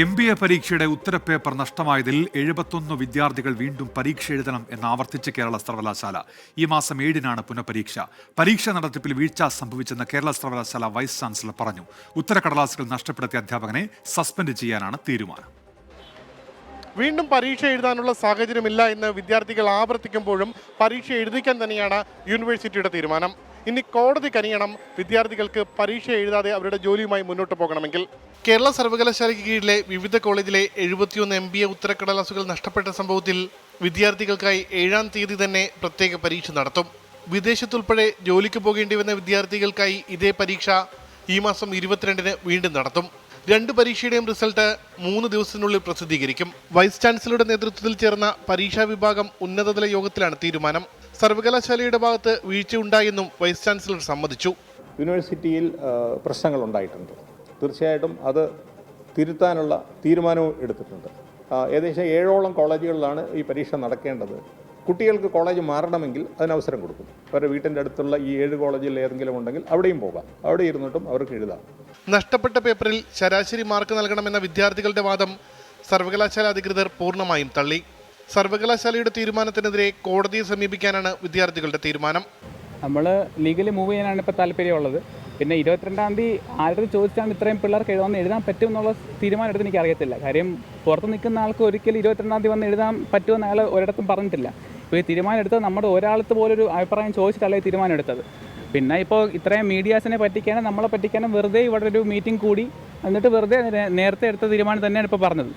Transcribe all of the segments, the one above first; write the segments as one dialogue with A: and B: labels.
A: M B A പരീക്ഷയുടെ ഉത്തരപേപ്പർ നഷ്ടമായതിൽ എഴുപത്തൊന്ന് വിദ്യാർത്ഥികൾ വീണ്ടും പരീക്ഷ എഴുതണം എന്ന് ആവർത്തിച്ച കേരള സർവകലാശാല. ഈ മാസം ഏഴിനാണ് പുനഃപരീക്ഷ. പരീക്ഷ നടത്തിപ്പിൽ വീഴ്ച സംഭവിച്ചെന്ന് കേരള സർവകലാശാല വൈസ് ചാൻസലർ പറഞ്ഞു. ഉത്തരക്കടലാസുകൾ നഷ്ടപ്പെടുത്തിയ അധ്യാപകനെ സസ്പെൻഡ് ചെയ്യാനാണ് തീരുമാനം.
B: വീണ്ടും പരീക്ഷ എഴുതാനുള്ള സാഹചര്യമില്ല എന്ന് വിദ്യാർത്ഥികൾ ആവർത്തിക്കുമ്പോഴും പരീക്ഷ എഴുതിക്കാൻ തന്നെയാണ് യൂണിവേഴ്സിറ്റിയുടെ തീരുമാനം. ഇനി കോടതി കനിയണം. വിദ്യാർത്ഥികൾക്ക് പരീക്ഷ എഴുതാതെ അവരുടെ ജോലിയുമായി മുന്നോട്ട് പോകണമെങ്കിൽ. കേരള സർവകലാശാലയ്ക്ക് കീഴിലെ വിവിധ കോളേജിലെ എഴുപത്തിയൊന്ന് എം ബി എ ഉത്തരക്കടലാസുകൾ നഷ്ടപ്പെട്ട സംഭവത്തിൽ വിദ്യാർത്ഥികൾക്കായി ഏഴാം തീയതി തന്നെ പ്രത്യേക പരീക്ഷ നടത്തും. വിദേശത്തുൾപ്പെടെ ജോലിക്ക് പോകേണ്ടി വന്ന വിദ്യാർത്ഥികൾക്കായി ഇതേ പരീക്ഷ ഈ മാസം ഇരുപത്തിരണ്ടിന് വീണ്ടും നടത്തും. രണ്ട് പരീക്ഷയുടെയും റിസൾട്ട് മൂന്ന് ദിവസത്തിനുള്ളിൽ പ്രസിദ്ധീകരിക്കും. വൈസ് ചാൻസലറുടെ നേതൃത്വത്തിൽ ചേർന്ന പരീക്ഷാ വിഭാഗം ഉന്നതതല യോഗത്തിലാണ് തീരുമാനം. സർവകലാശാലയുടെ ഭാഗത്ത് വീഴ്ചയുണ്ടായെന്നും വൈസ് ചാൻസലർ സമ്മതിച്ചു.
C: യൂണിവേഴ്സിറ്റിയിൽ പ്രശ്നങ്ങൾ ഉണ്ടായിട്ടുണ്ട് തീർച്ചയായിട്ടും അത് തിരുത്താനുള്ള തീരുമാനവും എടുത്തിട്ടുണ്ട്. ഏകദേശം ഏഴോളം കോളേജുകളിലാണ് ഈ പരീക്ഷ നടക്കേണ്ടത്. കുട്ടികൾക്ക് കോളേജ് മാറണമെങ്കിൽ അതിന് അവസരം കൊടുക്കും. അവരുടെ വീട്ടിന്റെ അടുത്തുള്ള ഈ ഏഴ് കോളേജിൽ ഏതെങ്കിലും ഉണ്ടെങ്കിൽ അവിടെയും പോകാം. അവിടെ ഇരുന്നിട്ടും അവർക്ക് എഴുതാം.
B: നഷ്ടപ്പെട്ട പേപ്പറിൽ ശരാശരി മാർക്ക് നൽകണമെന്ന വിദ്യാർത്ഥികളുടെ വാദം സർവകലാശാല അധികൃതർ പൂർണമായും തള്ളി. സർവകലാശാലയുടെ തീരുമാനത്തിനെതിരെ കോടതിയെ സമീപിക്കാനാണ് വിദ്യാർത്ഥികളുടെ തീരുമാനം.
D: നമ്മൾ ലീഗലി മൂവ് ചെയ്യാനാണ് ഇപ്പോൾ താല്പര്യമുള്ളത്. പിന്നെ ഇരുപത്തിരണ്ടാം തീയതി ആരുടെ ചോദിച്ചാണ് ഇത്രയും പിള്ളേർക്ക് എഴുതാൻ എഴുതാൻ പറ്റും എന്നുള്ള തീരുമാനം എടുത്ത് എനിക്ക് അറിയത്തില്ല. കാര്യം പുറത്ത് നിൽക്കുന്ന ആൾക്ക് ഒരിക്കലും ഇരുപത്തിരണ്ടാം തീയതി വന്ന് എഴുതാൻ പറ്റുമെന്ന് അയാൾ ഒരിടത്തും പറഞ്ഞിട്ടില്ല. ഇപ്പോൾ ഈ തീരുമാനം എടുത്തത് നമ്മുടെ ഒരാളത്ത് പോലൊരു അഭിപ്രായം ചോദിച്ചിട്ടല്ല ഈ തീരുമാനം എടുത്തത് പിന്നെ ഇപ്പോൾ ഇത്രയും മീഡിയാസിനെ പറ്റിക്കാനും നമ്മളെ പറ്റിക്കാനും വെറുതെ ഇവിടെ ഒരു മീറ്റിംഗ് കൂടി. എന്നിട്ട് വെറുതെ നേരത്തെ എടുത്ത തീരുമാനം തന്നെയാണ് ഇപ്പോൾ പറഞ്ഞത്.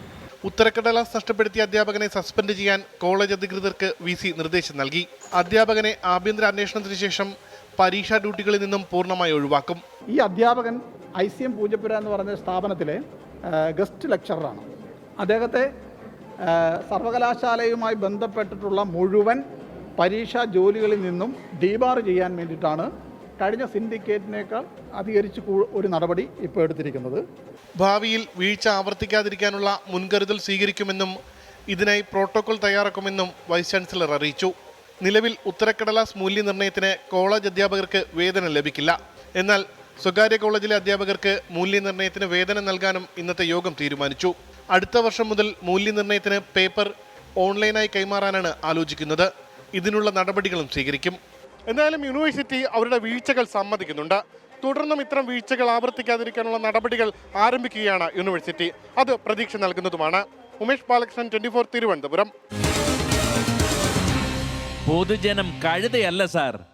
B: ഉത്തരക്കടലാസ് നഷ്ടപ്പെടുത്തിയ അധ്യാപകനെ സസ്പെൻഡ് ചെയ്യാൻ കോളേജ് അധികൃതർക്ക് വി സി നിർദ്ദേശം നൽകി. അധ്യാപകനെ ആഭ്യന്തര അന്വേഷണത്തിന് ശേഷം പരീക്ഷാ ഡ്യൂട്ടികളിൽ നിന്നും പൂർണമായി ഒഴിവാക്കും.
E: ഈ അധ്യാപകൻ ഐ സി എം പൂജപ്പുര എന്ന് പറഞ്ഞ സ്ഥാപനത്തിലെ ഗസ്റ്റ് ലെക്ചററാണ്. അദ്ദേഹത്തെ സർവകലാശാലയുമായി ബന്ധപ്പെട്ടിട്ടുള്ള മുഴുവൻ പരീക്ഷാ ജോലികളിൽ നിന്നും ഡീബാർ ചെയ്യാൻ വേണ്ടിയിട്ടാണ് കഴിഞ്ഞ സിൻഡിക്കേറ്റിനേക്കാൾ അധികരിച്ച് ഒരു നടപടി ഇപ്പോൾ എടുത്തിരിക്കുന്നത്.
B: ഭാവിയിൽ വീഴ്ച ആവർത്തിക്കാതിരിക്കാനുള്ള മുൻകരുതൽ സ്വീകരിക്കുമെന്നും ഇതിനായി പ്രോട്ടോകോൾ തയ്യാറാക്കുമെന്നും വൈസ് ചാൻസലർ അറിയിച്ചു. നിലവിൽ ഉത്തരക്കടലാസ് മൂല്യനിർണയത്തിന് കോളേജ് അധ്യാപകർക്ക് വേതനം ലഭിക്കില്ല. എന്നാൽ സ്വകാര്യ കോളേജിലെ അധ്യാപകർക്ക് മൂല്യനിർണയത്തിന് വേതനം നൽകാനും ഇന്നത്തെ യോഗം തീരുമാനിച്ചു. അടുത്ത വർഷം മുതൽ മൂല്യനിർണയത്തിന് പേപ്പർ ഓൺലൈനായി കൈമാറാനാണ് ആലോചിക്കുന്നത്. ഇതിനുള്ള നടപടികളും സ്വീകരിക്കും. എന്തായാലും യൂണിവേഴ്സിറ്റി അവരുടെ വീഴ്ചകൾ സമ്മതിക്കുന്നുണ്ട്. തുടർന്നും ഇത്തരം വീഴ്ചകൾ ആവർത്തിക്കാതിരിക്കാനുള്ള നടപടികൾ ആരംഭിക്കുകയാണ് യൂണിവേഴ്സിറ്റി. അത് പ്രതീക്ഷ നൽകുന്നതുമാണ്. Umesh Balakrishnan twenty four Thiruvananthapuram.
F: പൊതുജനം കഴുതയല്ല സാർ.